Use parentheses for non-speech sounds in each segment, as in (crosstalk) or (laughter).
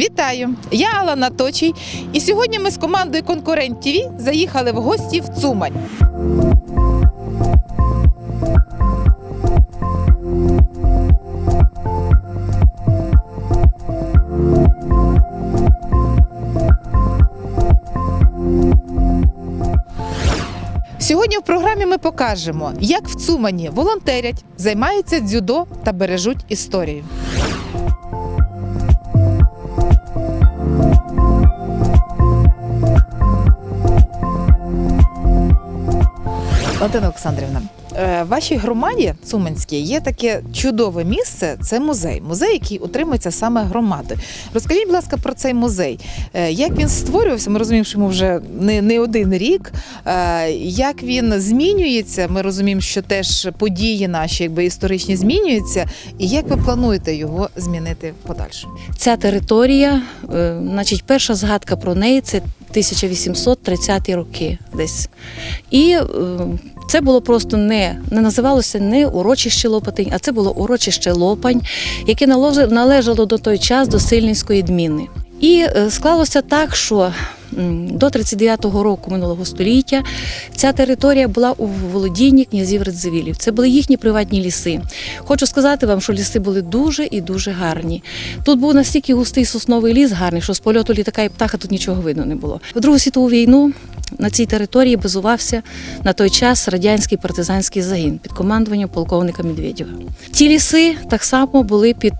Вітаю! Я Алана Точій, і сьогодні ми з командою Конкурент ТВ заїхали в гості в Цумань. Сьогодні в програмі ми покажемо, як в Цумані волонтерять, займаються дзюдо та бережуть історію. Валентина Олександрівна, в вашій громаді Цуманській є таке чудове місце. Це музей. Музей, який утримується саме громадою. Розкажіть, будь ласка, про цей музей. Е, Як він створювався? Ми розуміємо, що йому вже не, не один рік. Е, Як він змінюється? Ми розуміємо, що теж події наші, якби історичні, змінюються. І як ви плануєте його змінити в подальшому? Ця територія, е, значить, перша згадка про неї це 1830 роки десь. І е, це було просто не, не називалося не урочище Лопатинь, а це було урочище Лопань, яке належало до той час до Сильницької дміни. І е, склалося так, що до 39-го року минулого століття ця територія була у володінні князів Радзивілів. Це були їхні приватні ліси. Хочу сказати вам, що ліси були дуже і дуже гарні. Тут був настільки густий сосновий ліс гарний, що з польоту літака і птаха тут нічого видно не було. В Другу світову війну на цій території базувався на той час радянський партизанський загін під командуванням полковника Медведєва. Ті ліси так само були під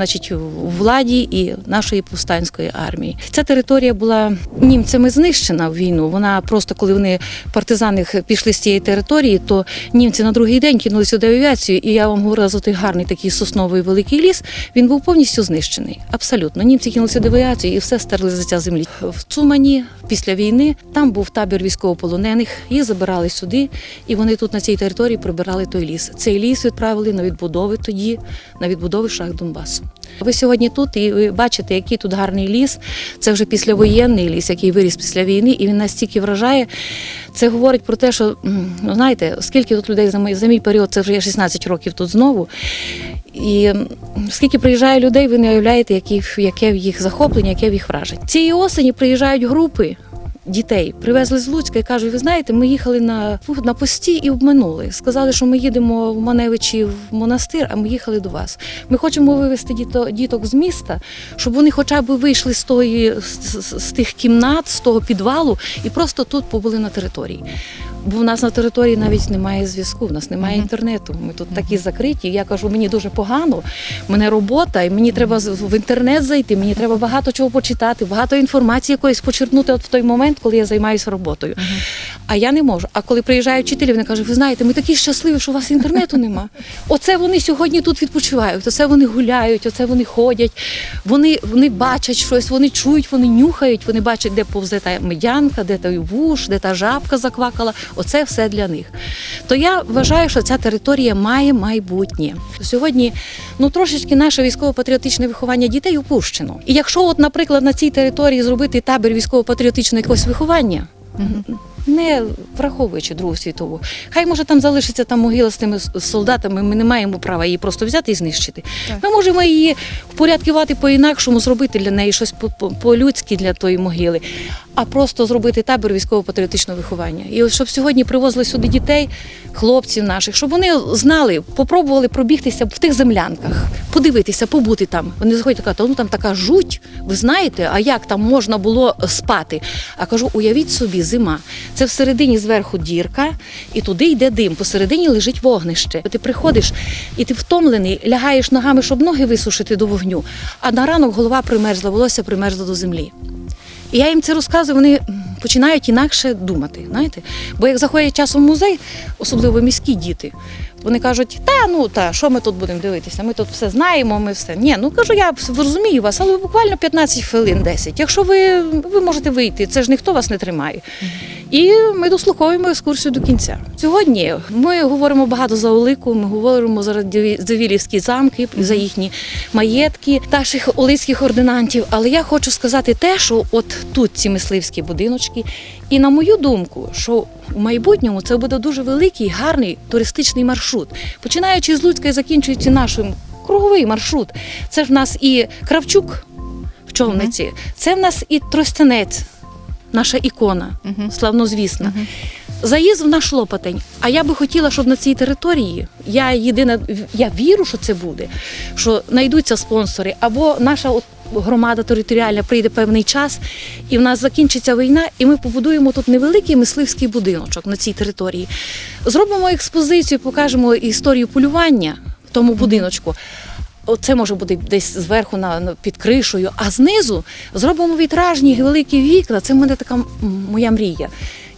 значить, владі і нашої повстанської армії. Ця територія була німцями знищена в війну. Вона просто, коли вони партизани пішли з цієї території, то німці на другий день кинули сюди авіацію. І я вам говорила за той гарний такий сосновий великий ліс. Він був повністю знищений. Абсолютно. Німці кинули сюди авіацію і все стерли з лиця землі. В Цумані після війни там був табір військовополонених. Їх забирали сюди, і вони тут на цій території прибирали той ліс. Цей ліс відправили на відбудови тоді, на відбудови шах Донбасу. Ви сьогодні тут і ви бачите, який тут гарний ліс. Це вже післявоєнний ліс, який виріс після війни, і він настільки вражає. Це говорить про те, що ну, знаєте, скільки тут людей за мій, за мій період, це вже є 16 років тут знову. І скільки приїжджає людей, ви не уявляєте, яке в їх захоплення, яке в їх враження. Цієї осені приїжджають групи. Дітей привезли з Луцька і кажуть, ви знаєте, ми їхали на, на пості і обминули. Сказали, що ми їдемо в Маневичі в монастир, а ми їхали до вас. Ми хочемо вивезти діто, діток з міста, щоб вони хоча б вийшли з, тої, з, з- з тих кімнат, з того підвалу і просто тут побули на території. Бо в нас на території навіть немає зв'язку, в нас немає інтернету. Ми тут такі закриті. Я кажу, мені дуже погано, в мене робота, і мені треба в інтернет зайти, мені треба багато чого почитати, багато інформації якоїсь почерпнути от в той момент, коли я займаюся роботою. А я не можу. А коли приїжджають вчителі, вони кажуть, ви знаєте, ми такі щасливі, що у вас інтернету нема. Оце вони сьогодні тут відпочивають, оце вони гуляють, оце вони ходять, вони, вони бачать щось, вони чують, вони нюхають, вони бачать, де повзе та медянка, де той вуш, де та жабка заквакала. Оце все для них. То я вважаю, що ця територія має майбутнє. Сьогодні ну трошечки наше військово-патріотичне виховання дітей упущено. І якщо, от, наприклад, на цій території зробити табір військово-патріотичного якогось виховання, не враховуючи Другу світову. Хай може там залишиться там могила з тими солдатами. Ми не маємо права її просто взяти і знищити. Так. Ми можемо її впорядкувати по-інакшому, зробити для неї щось по- по- по-людськи для тої могили, а просто зробити табір військово-патріотичного виховання. І щоб сьогодні привозили сюди дітей, хлопців наших, щоб вони знали, попробували пробігтися в тих землянках, подивитися, побути там. Вони заходять «Та ну там така жуть. Ви знаєте, а як там можна було спати? А кажу, уявіть собі, зима. Це всередині зверху дірка, і туди йде дим. Посередині лежить вогнище. Ти приходиш і ти втомлений, лягаєш ногами, щоб ноги висушити до вогню. А на ранок голова примерзла, волосся примерзло до землі. І я їм це розказую, вони починають інакше думати. Знаєте? Бо як заходять часом в музей, особливо міські діти, вони кажуть, та ну та що ми тут будемо дивитися? Ми тут все знаємо, ми все. Ні, ну кажу, я розумію вас, але буквально 15 хвилин 10. Якщо ви, ви можете вийти, це ж ніхто вас не тримає. І ми дослуховуємо екскурсію до кінця. Сьогодні ми говоримо багато за Олику, ми говоримо за Радзиві- Завілівські замки, за їхні маєтки наших олицьких ординантів. Але я хочу сказати те, що от тут ці мисливські будиночки, і на мою думку, що у майбутньому це буде дуже великий, гарний туристичний маршрут, починаючи з Луцька і закінчуючи нашим круговий маршрут. Це ж в нас і Кравчук. човниці. Це в нас і тростянець, наша ікона, Мгм. славнозвісна. Заїзд в наш Лопатень. А я би хотіла, щоб на цій території я єдина, я вірю, що це буде, що знайдуться спонсори, або наша от громада територіальна прийде певний час, і в нас закінчиться війна, і ми побудуємо тут невеликий мисливський будиночок на цій території. Зробимо експозицію, покажемо історію полювання в тому будиночку. Оце може бути десь зверху на- під кришою, а знизу зробимо вітражні великі вікна. Це в мене така моя мрія.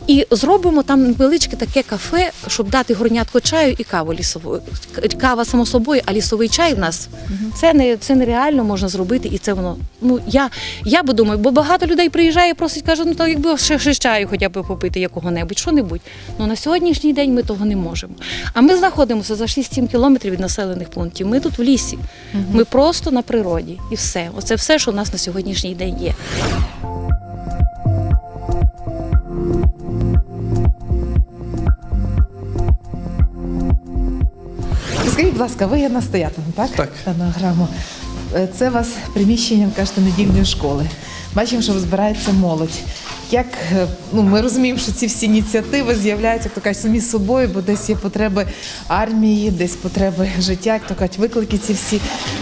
І зробимо там невеличке таке кафе, щоб дати горнятко чаю і каву лісову. Кава само собою, а лісовий чай в нас це не це нереально можна зробити, і це воно. Ну я, я би думаю, бо багато людей приїжджає, і просить, каже, ну то якби ще, ще чаю хоча б попити якого-небудь, що-небудь. Ну на сьогоднішній день ми того не можемо. А ми знаходимося за 6-7 кілометрів від населених пунктів. Ми тут в лісі. Ми просто на природі. І все. Оце все, що у нас на сьогоднішній день є. Ласка, ви є настоятелем, так? Так. Даного. Е, Це у вас приміщення, ви кажете, недільної школи. Бачимо, що збирається молодь. Як е, ну ми розуміємо, що ці всі ініціативи з'являються, як то кажуть, самі собою, бо десь є потреби армії, десь потреби (laughs) життя, як то кажуть, виклики ці всі.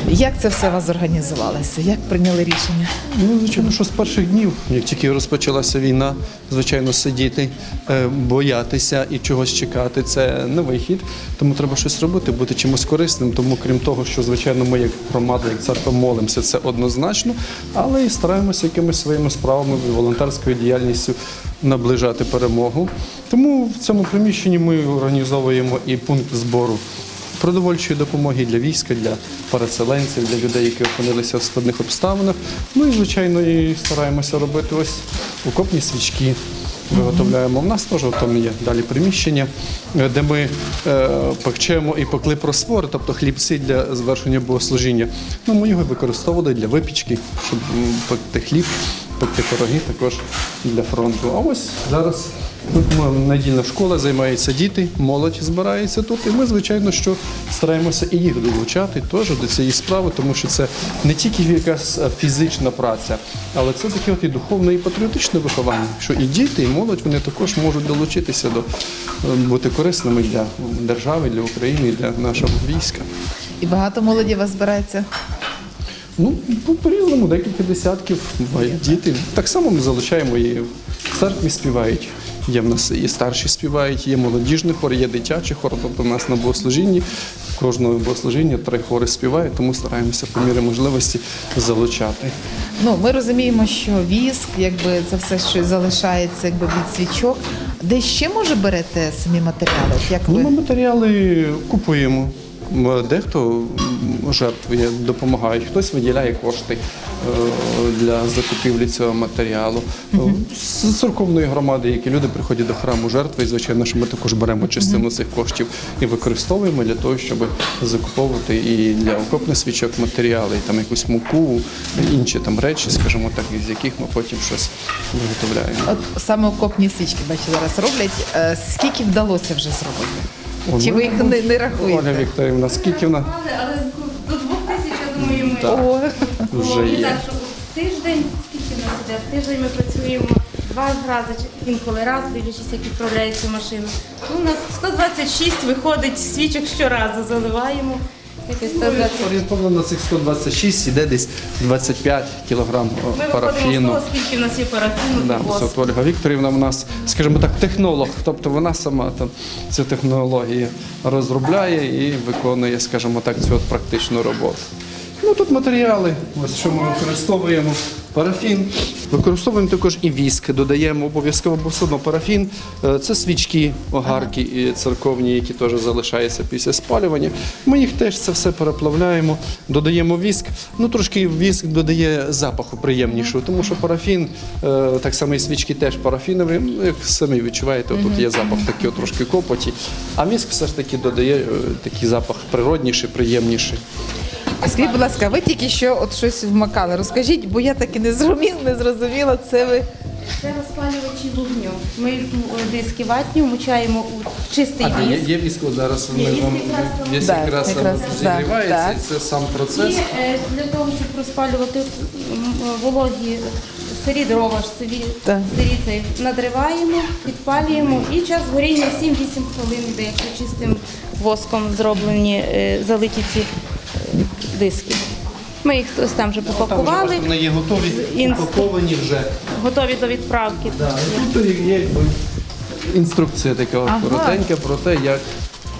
Як це все у вас зорганізувалося? Як прийняли рішення? Ну, звичайно, що з перших днів, як тільки розпочалася війна, звичайно, сидіти, е, боятися і чогось чекати це не вихід. Тому треба щось робити, бути чимось корисним. Тому, крім того, що звичайно, ми як громада, як церква молимося, це однозначно, але і стараємося якимись своїми справами, волонтерською діяльністю наближати перемогу. Тому в цьому приміщенні ми організовуємо і пункт збору продовольчої допомоги для війська, для переселенців, для людей, які опинилися в складних обставинах. Ну і звичайно, і стараємося робити ось окопні свічки. Виготовляємо. У нас теж там є далі приміщення, де ми е, пекчемо і пекли просвори, тобто хлібці для звершення богослужіння. Ну, ми його використовували для випічки, щоб пекти хліб, пекти пироги також для фронту. А ось зараз тут недільна школа, займаються діти, молодь збирається тут. І ми, звичайно, що стараємося і їх долучати теж до цієї справи, тому що це не тільки якась е, фізична праця, але це таке от і духовне, і патріотичне виховання, що і діти, і молодь вони також можуть долучитися до е, бути корисними для держави, для України, для нашого війська. І багато молоді вас збирається. Ну, по- по-різному, декілька десятків бувають діти. Так само ми залучаємо і в церкві співають. Є в нас і старші співають, є молодіжний хор, є дитячий хор. Тобто у нас на богослужінні кожного богослужіння три хори співають, тому стараємося по мірі можливості залучати. Ну, ми розуміємо, що віск, якби це все, що залишається якби від свічок. Де ще може берете самі матеріали? Як Ну, ви? ми матеріали купуємо. Дехто жертвує, допомагають, хтось виділяє кошти е, для закупівлі цього матеріалу. Е, З церковної громади, які люди приходять до храму жертви, і звичайно, що ми також беремо частину цих коштів і використовуємо для того, щоб закуповувати і для окопних свічок матеріали, і там якусь муку, інші там речі, скажімо так, із яких ми потім щось виготовляємо. От саме окопні свічки, бачите, зараз роблять. Е, Скільки вдалося вже зробити? Чи ми- ви їх не, не Оля рахуєте? Вікторівна, скільки вона Але до двох тисяч, я думаю, ми О, вже є? так, що тиждень, скільки в нас іде? Тиждень ми працюємо два рази, чи інколи раз, дивлячись, як відправляється машина. Ну, у нас 126 виходить свічок щоразу, заливаємо. Якось 120. Орієнтовно на цих 126 іде десь 25 кілограм Ми парафіну. того, скільки в нас є парафіну. Да, от Ольга Вікторівна у нас, скажімо так, технолог, тобто вона сама там цю технологію розробляє і виконує, скажімо так, цю от практичну роботу. Ну тут матеріали, ось що ми використовуємо. Парафін. Використовуємо також і віск, додаємо обов'язково, бо все одно парафін. е, Це свічки, огарки і церковні, які теж залишаються після спалювання. Ми їх теж це все переплавляємо, додаємо віск. Ну трошки віск додає запаху приємнішого, тому що парафін, е, так само і свічки теж парафінові. Ну, як самі відчуваєте, тут є запах такий трошки копоті. А віск все ж таки додає е, такий запах природніший, приємніший. А скажіть, будь ласка, ви тільки що от щось вмакали. Розкажіть, бо я таки не зрозуміла, не зрозуміла, це ви Це розпалювачі вогню. Ми диски ватні вмочаємо у чистий А, є, віск. є віско зараз. Є, Ми є вам якраз є якраз якраз, зігрівається, так, і це сам І процес. е, для того, щоб розпалювати м, вологі сирі дрова, ж сирі, Так. сирі цей надриваємо, підпалюємо і час горіння 7-8 хвилин йде, якщо чистим воском зроблені, е, залиті ці диски. Ми їх ось там вже Там вже попакували, вони є готові, інст- упаковані вже. готові до відправки. Да, і тут є інструкція така Ага. коротенька про те, як.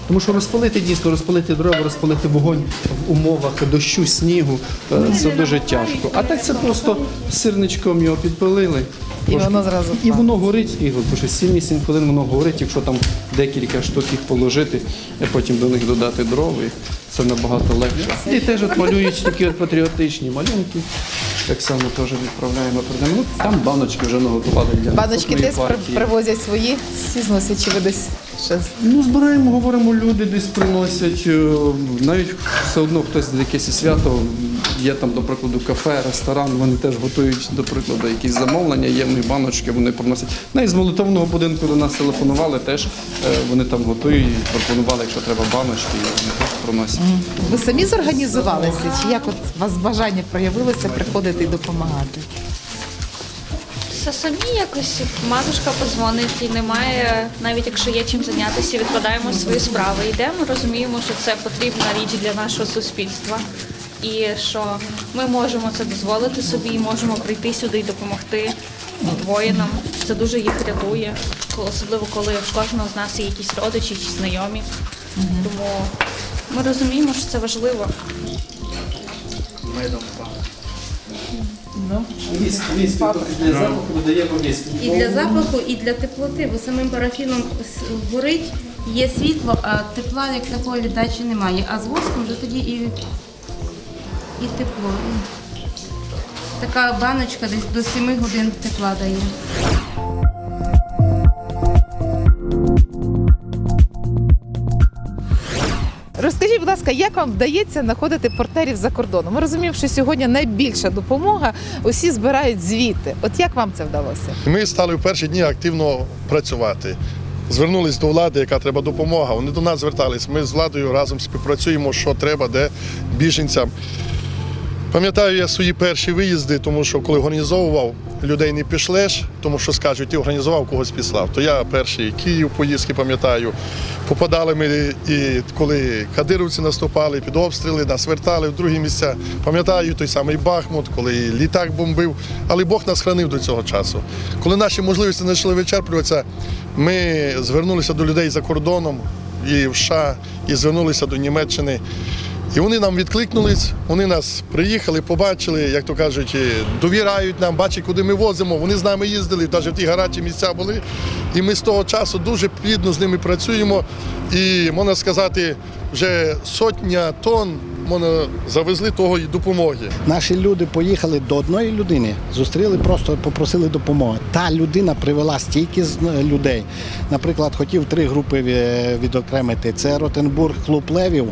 Тому що розпалити дійсно, розпалити дрова, розпалити вогонь в умовах дощу, снігу е, це дуже тяжко. А так це просто сирничком його підпалили. І воно зразу І воно горить, і що 7-8 хвилин воно горить, якщо там декілька штук їх положити, а потім до них додати дров, і це набагато легше. І теж от малюють такі от патріотичні малюнки. Так само теж відправляємо продаємо. Ну, там баночки вже наготували для Баночки наступної десь при- партії. привозять свої, всі зносять, чи ви десь ще Ну, збираємо, говоримо, люди десь приносять. е, Навіть все одно хтось якесь свято, є там, до прикладу, кафе, ресторан, вони теж готують, до прикладу, якісь замовлення, є в баночки, вони приносять. Навіть з молитовного будинку до нас телефонували, теж е, вони там готують, пропонували, якщо треба баночки, вони теж приносять. Ви самі зорганізувалися? Чи як от у вас бажання проявилося приходити і допомагати? Все самі якось матушка подзвонить і немає, навіть якщо є чим зайнятися, відкладаємо свої справи. Йдемо, розуміємо, що це потрібна річ для нашого суспільства. І що ми можемо це дозволити собі, і можемо прийти сюди і допомогти воїнам. Це дуже їх рятує, особливо коли в кожного з нас є якісь родичі чи знайомі. Тому ми розуміємо, що це важливо. Віск, віск, для запаху додаємо віск. І для запаху, і для теплоти, бо самим парафіном с- горить, є світло, а тепла як такої віддачі немає. А з воском вже тоді і, і тепло. Така баночка десь до 7 годин тепла дає. Будь ласка, як вам вдається знаходити партнерів за кордоном? Ми розуміємо, що сьогодні найбільша допомога усі збирають звіти. От як вам це вдалося? Ми стали в перші дні активно працювати. Звернулись до влади, яка треба допомога. Вони до нас звертались. Ми з владою разом співпрацюємо, що треба, де біженцям. Пам'ятаю я свої перші виїзди, тому що коли організовував, людей не пішлеш, тому що скажуть, ти організував когось післав. То я перший Київ поїздки пам'ятаю. Попадали ми і коли кадировці наступали під обстріли, нас вертали в другі місця. Пам'ятаю той самий Бахмут, коли літак бомбив. Але Бог нас хранив до цього часу. Коли наші можливості почали вичерпуватися, ми звернулися до людей за кордоном і в США, і звернулися до Німеччини. І вони нам відкликнулись, вони нас приїхали, побачили, як то кажуть, е, довіряють нам, бачать, куди ми возимо. Вони з нами їздили, навіть в ті гарячі місця були. І ми з того часу дуже плідно з ними працюємо. І можна сказати, вже сотня тонн можна, завезли того і допомоги. Наші люди поїхали до одної людини, зустріли, просто попросили допомоги. Та людина привела стільки з- людей. Наприклад, хотів три групи е, відокремити. Це Ротенбург, клуб Левів.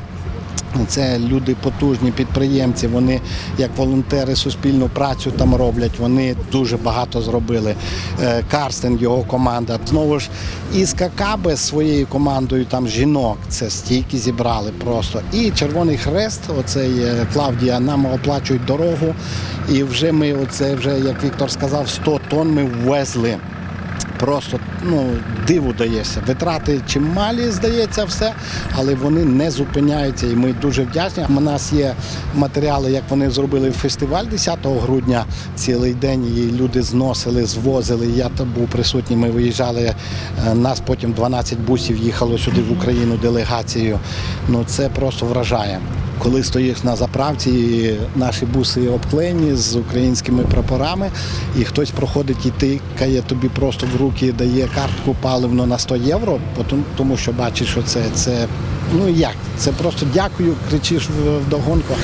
Це люди потужні підприємці. Вони як волонтери суспільну працю там роблять. Вони дуже багато зробили. Е, Карстен, його команда. Знову ж із Какаби з своєю командою там жінок. Це стільки зібрали просто. І Червоний Хрест, оцей е, Клавдія, нам оплачують дорогу. І вже ми, оце вже як Віктор сказав, 100 тонн ми ввезли. Просто ну диву даєшся. Витрати чималі, здається, все, але вони не зупиняються, і ми дуже вдячні. У нас є матеріали, як вони зробили фестиваль 10 грудня цілий день. І люди зносили, звозили. Я там був присутній. Ми виїжджали. е, Нас потім 12 бусів їхало сюди в Україну делегацією. Ну це просто вражає. Коли стоїш на заправці, наші буси обклеєні з українськими прапорами, і хтось проходить і тикає тобі просто в руки, дає картку паливну на 100 євро, тому що бачиш, що це, це ну як, це просто дякую, кричиш вдогонку.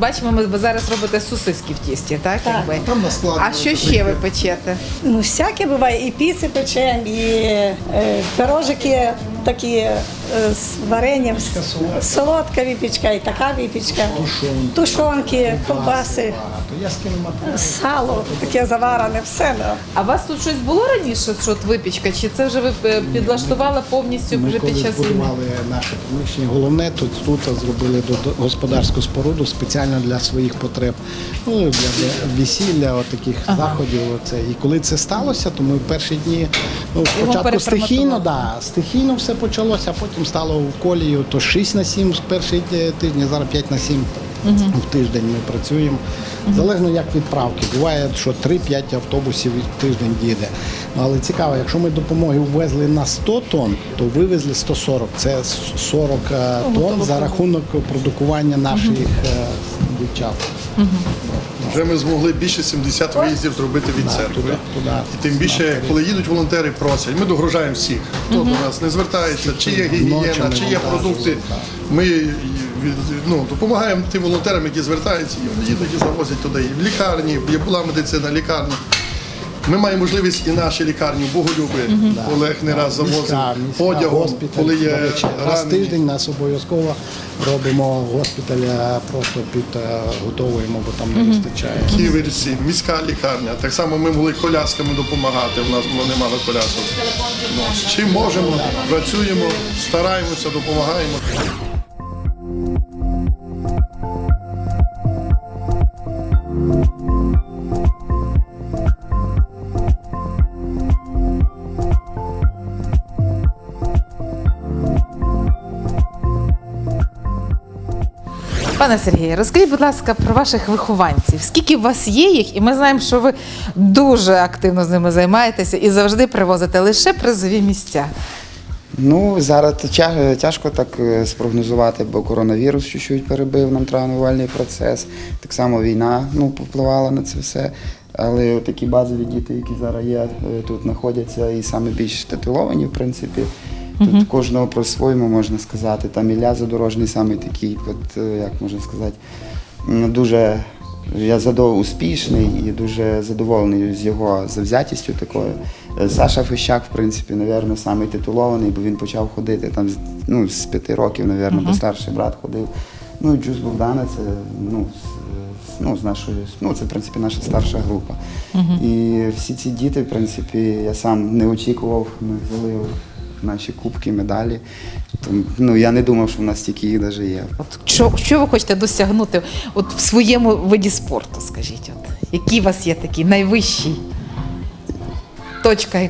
Бачимо, ми ви зараз робите сосиски в тісті, так? Так. якби? Там наскладно. А що ще ви печете? Ну, всяке буває, і піци печемо, і е, пирожики такі е, з варенням, солодка випічка і така випічка, тушонки, ковбаси, То я скину матеріал. сало, таке заварене, все. да. А у вас тут щось було раніше, що от випічка, чи це вже ви е, підлаштували повністю Ми вже коли під час війни? збудували наше приміщення, головне тут, тут зробили до- до- господарську споруду спеціально для своїх потреб. Ну, для, для весілля, от таких заходів. Оце. І коли це сталося, то ми в перші дні ну, спочатку переформатували. стихійно, да, стихійно все почалося, а потім стало в колію то 6 на 7 з перших е, тижні, зараз 5 на 7 в тиждень ми працюємо. Залежно як відправки. Буває, що 3-5 автобусів в тиждень їде. Але цікаво, якщо ми допомоги ввезли на 100 тонн, то вивезли 140. Це 40 е, тонн за рахунок продукування наших е, дівчат. Вже ми змогли більше 70 виїздів зробити від церкви. І тим більше, коли їдуть волонтери, просять, ми догружаємо всіх. Хто до нас не звертається, чи є гігієна, чи є продукти. Ми ну, допомагаємо тим волонтерам, які звертаються, і вони завозять туди. І в лікарні, є була медицина, лікарні. Ми маємо можливість і наші лікарні, Боголюби, Олег не раз завозив одягом, госпіталь, коли є раз тиждень нас обов'язково робимо госпіталь, е, просто підготовуємо, бо там не вистачає. Ківерці, міська лікарня. Так само ми могли колясками допомагати. У нас було немало колясок. Ну, з чим можемо, працюємо, стараємося, допомагаємо. Пане Сергію, розкажіть, будь ласка, про ваших вихованців. Скільки у вас є їх? І ми знаємо, що ви дуже активно з ними займаєтеся і завжди привозите лише призові місця. Ну, зараз тя- тяжко так е, спрогнозувати, бо коронавірус чуть-чуть перебив нам тренувальний процес. Так само війна ну, повпливала на це все. Але такі базові діти, які зараз є, е, тут знаходяться і саме більш титуловані, в принципі. Тут кожного про-своєму можна сказати. Там Ілля Задорожний саме такий, от, е, як можна сказати, дуже я задов успішний і дуже задоволений з його завзятістю такою. Е, Саша Фищак, в принципі, напевно, самий титулований, бо він почав ходити там ну, з п'яти років, напевно, бо старший брат ходив. Ну, і Джуз Богдана це ну, ну, з нашої, ну, це, в принципі, наша старша група. І всі ці діти, в принципі, я сам не очікував, ми взяли наші кубки, медалі. Тому, ну, я не думав, що в нас стільки їх навіть є. От що, що ви хочете досягнути от в своєму виді спорту? Скажіть, от які у вас є такі найвищі точка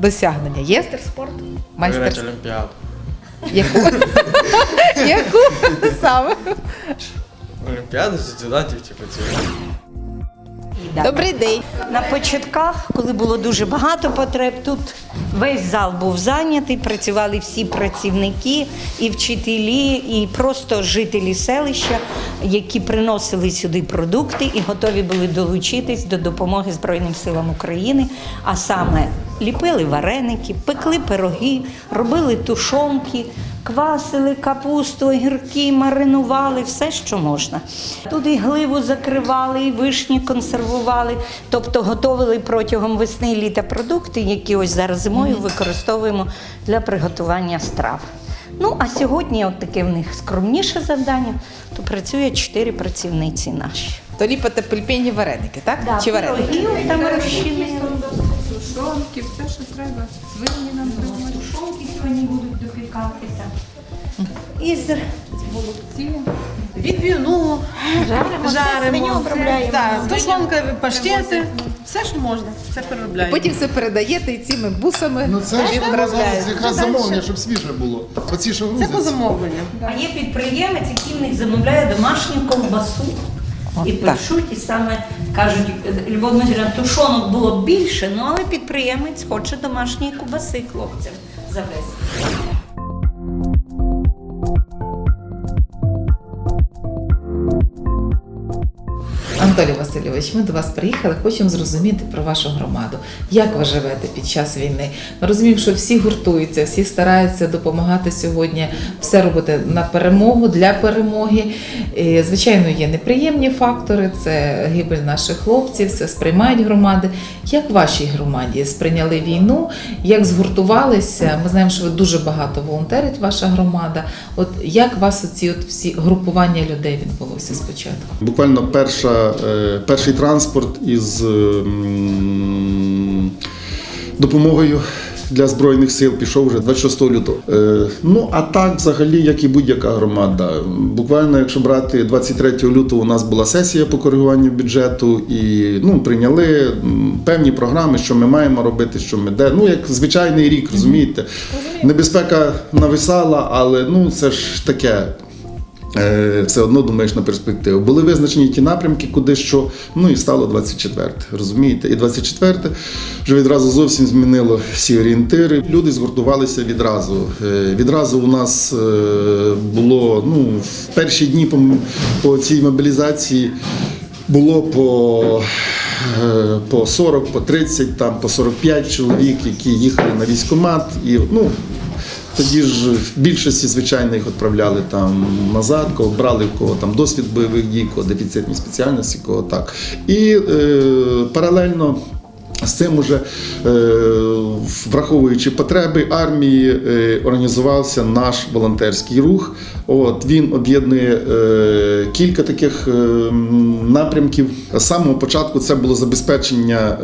досягнення? Є спорту? Майстер Олімпіаду. яку? (laughs) яку саме? Олімпіаду студентів чи працює. Добрий день. На початках, коли було дуже багато потреб, тут весь зал був зайнятий, працювали всі працівники, і вчителі, і просто жителі селища, які приносили сюди продукти і готові були долучитись до допомоги Збройним силам України. А саме ліпили вареники, пекли пироги, робили тушонки. Квасили капусту, огірки, маринували, все, що можна. Тут і гливу закривали, і вишні консервували, тобто готовили протягом весни і літа продукти, які ось зараз зимою використовуємо для приготування страв. Ну, а сьогодні от таке в них скромніше завдання, то працює чотири працівниці наші. То ліпите пельпені вареники, так? Чи вареники? Пироги там розчинили. Тушонки, все, що треба. Свині нам треба. Тушонки сьогодні будуть допікатися. І з Відбивну, жаримо, жаримо, обробляємо. Так, тушонка, паштети, все, що можна, все переробляємо. Потім все передаєте і цими бусами Ну це ж відправляєте. якраз замовлення, щоб свіже було. Оці що Це по замовленню. А є підприємець, який в них замовляє домашню ковбасу. І От так. пишуть, і саме кажуть, Любов Дмитрівна, тушонок було більше, ну але підприємець хоче домашньої кубаси хлопцям завести. Анатолій Васильович, ми до вас приїхали, хочемо зрозуміти про вашу громаду. Як ви живете під час війни? Ми розуміємо, що всі гуртуються, всі стараються допомагати сьогодні, все робити на перемогу для перемоги. І, звичайно, є неприємні фактори, це гибель наших хлопців, це сприймають громади. Як в вашій громаді сприйняли війну? Як згуртувалися? Ми знаємо, що ви дуже багато волонтерить, ваша громада. От як вас оці от всі групування людей відбулося спочатку? Буквально перша, е, перший транспорт із допомогою для Збройних сил пішов вже 26 лютого. Е, Ну а так, взагалі, як і будь-яка громада. Буквально, якщо брати 23 лютого, у нас була сесія по коригуванню бюджету, і ну, прийняли певні програми, що ми маємо робити, що ми де. Ну, як звичайний рік, розумієте. Небезпека нависала, але ну це ж таке. Е, Все одно думаєш на перспективу. Були визначені ті напрямки, куди що, ну і стало 24, розумієте? І 24 вже відразу зовсім змінило всі орієнтири. Люди згуртувалися відразу. Е, Відразу у нас е, було ну, в перші дні по, по цій мобілізації було по, по 40, по 30, там, по 45 чоловік, які їхали на військкомат. І, ну, тоді ж в більшості, звичайно, їх відправляли там назад, кого брали, в кого там досвід бойових дій, кого дефіцитні спеціальності, кого так. І е, паралельно. З цим уже е, враховуючи потреби армії, е, організувався наш волонтерський рух. От він об'єднує е, кілька таких напрямків. З самого початку це було забезпечення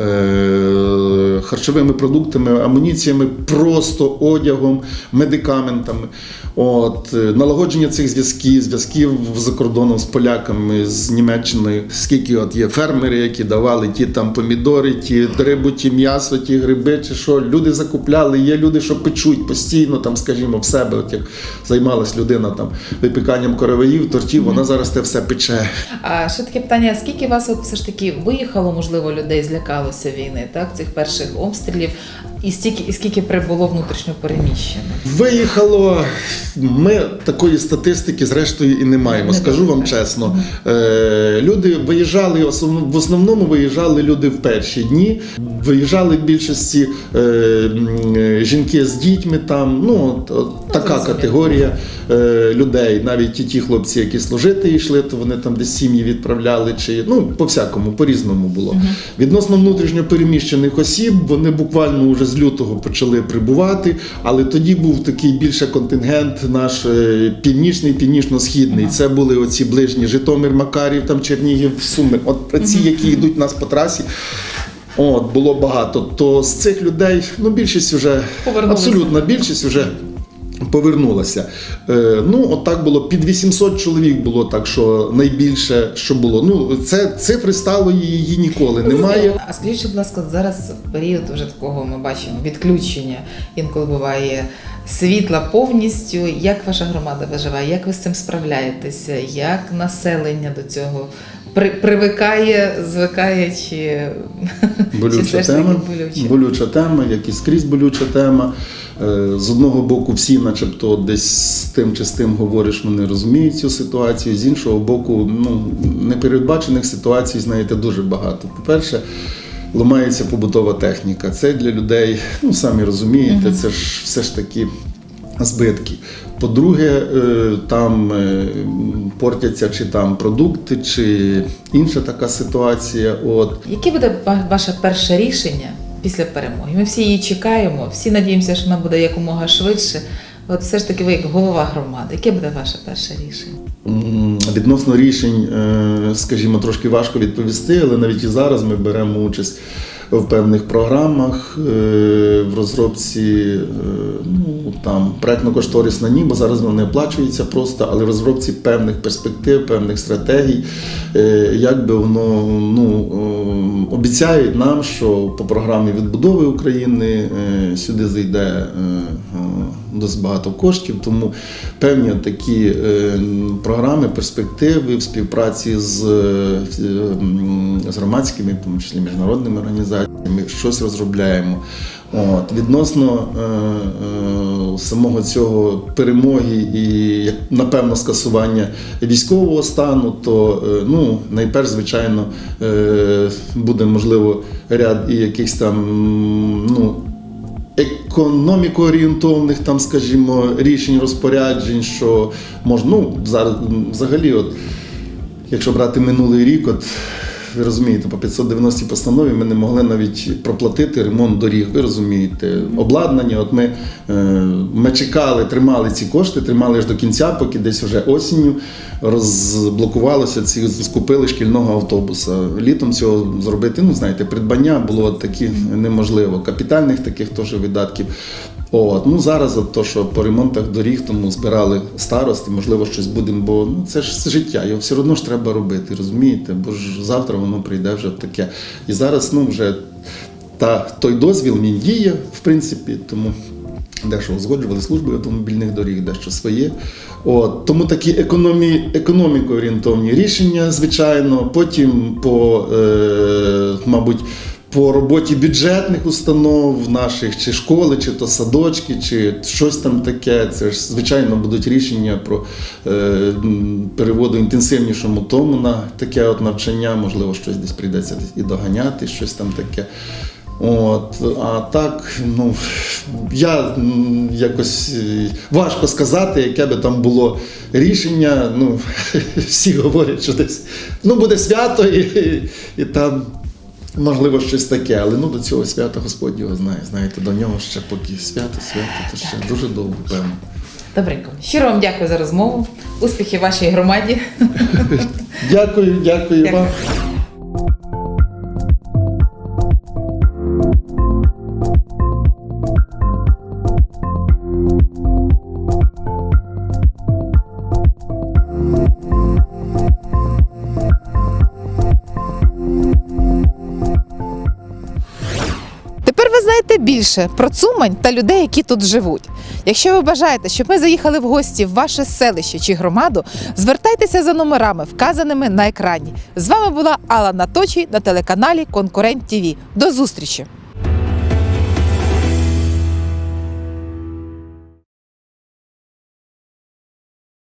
харчовими продуктами, амуніціями, просто одягом, медикаментами. От налагодження цих зв'язків, зв'язків за кордоном з поляками, з Німеччиною. Скільки от є фермери, які давали ті там помідори, ті рибу, ті м'ясо, ті гриби, чи що люди закупляли. Є люди, що печуть постійно, там, скажімо, в себе, от як займалась людина там випіканням короваїв, тортів, вона зараз те все пече. А ще таке питання: скільки вас от все ж таки виїхало, можливо, людей злякалося війни, так, цих перших обстрілів, і стільки, і скільки прибуло внутрішньо переміщених? Виїхало. Ми такої статистики, зрештою, і не маємо. Скажу вам чесно. Е, Люди виїжджали, в основному виїжджали люди в перші дні. Виїжджали в більшості е, е, жінки з дітьми. Там ну от така категорія людей. Навіть і ті хлопці, які служити йшли, то вони там десь сім'ї відправляли, чи ну по всякому, по різному було. Відносно внутрішньо переміщених осіб, вони буквально вже з лютого почали прибувати, але тоді був такий більше контингент наш е, північний, північно-східний. Це були оці ближні Житомир, Макарів, там Чернігів, Суми. От ці, які йдуть у нас по трасі. От, було багато. То з цих людей, ну більшість вже абсолютна більшість вже повернулася. Е, ну, от так було. Під 800 чоловік було так, що найбільше, що було. Ну, це цифри сталої її ніколи немає. А скажіть, будь ласка, зараз в період вже такого ми бачимо відключення. Інколи буває світла повністю. Як ваша громада виживає? Як ви з цим справляєтеся? Як населення до цього при, привикає, звикає чи, (laughs) чи Болюча все ж таки тема, болюче? болюча тема, як і скрізь болюча тема. Е, З одного боку, всі, начебто, десь з тим чи з тим говориш, вони розуміють цю ситуацію. З іншого боку, ну непередбачених ситуацій, знаєте, дуже багато. По-перше, ламається побутова техніка. Це для людей, ну самі розумієте, це ж все ж таки збитки. По-друге, е, там е, портяться чи там продукти, чи інша така ситуація. От. Яке буде ва- ваше перше рішення після перемоги? Ми всі її чекаємо, всі надіємося, що вона буде якомога швидше. От все ж таки ви як голова громади, яке буде ваше перше рішення? Відносно рішень, е, скажімо, трошки важко відповісти, але навіть і зараз ми беремо участь в певних програмах е, в розробці е, ну, там, проектно-кошторисна ні, бо зараз воно не оплачується просто, але в розробці певних перспектив, певних стратегій, як би воно ну, обіцяють нам, що по програмі відбудови України сюди зайде досить багато коштів, тому певні такі е, програми, перспективи в співпраці з, е, з громадськими, в тому числі міжнародними організаціями, щось розробляємо. От, відносно е, е, самого цього перемоги і напевно скасування військового стану, то е, ну, найперш, звичайно, е, буде можливо ряд і якихось там ну, економіко-орієнтовних, там, скажімо, рішень, розпоряджень, що можна, ну, взагалі, от, якщо брати минулий рік, от ви розумієте, по 590 постанові ми не могли навіть проплатити ремонт доріг. Ви розумієте, обладнання. От ми, е, ми чекали, тримали ці кошти, тримали аж до кінця, поки десь вже осінню розблокувалося ці, скупили шкільного автобуса. Літом цього зробити, ну знаєте, придбання було такі неможливо. Капітальних таких теж видатків. От, ну зараз от то, що по ремонтах доріг, тому збирали старости, можливо, щось будемо, бо ну це ж життя, його все одно ж треба робити, розумієте? Бо ж завтра воно прийде вже таке. І зараз ну вже та той дозвіл він діє, в принципі, тому дещо узгоджували служби автомобільних доріг, дещо своє. От, тому такі економі, економіко-орієнтовні рішення, звичайно. Потім по, е, мабуть, по роботі бюджетних установ наших, чи школи, чи то садочки, чи щось там таке. Це ж звичайно будуть рішення про е, переводу інтенсивнішому тому на таке от навчання. Можливо, щось десь прийдеться і доганяти, щось там таке. От, а так, ну я якось е, важко сказати, яке би там було рішення. Ну, (laughs) всі говорять, що десь ну, буде свято і, і, і там. Можливо, щось таке, але ну до цього свята Господь його знає. Знаєте, до нього ще поки свято, свято, то ще дуже довго, певно. Добренько. Щиро вам дякую за розмову. Успіхів вашій громаді. Дякую, дякую вам. Більше про Цумань та людей, які тут живуть. Якщо ви бажаєте, щоб ми заїхали в гості в ваше селище чи громаду, звертайтеся за номерами, вказаними на екрані. З вами була Алла Наточій на телеканалі Конкурент ТІВІ. До зустрічі!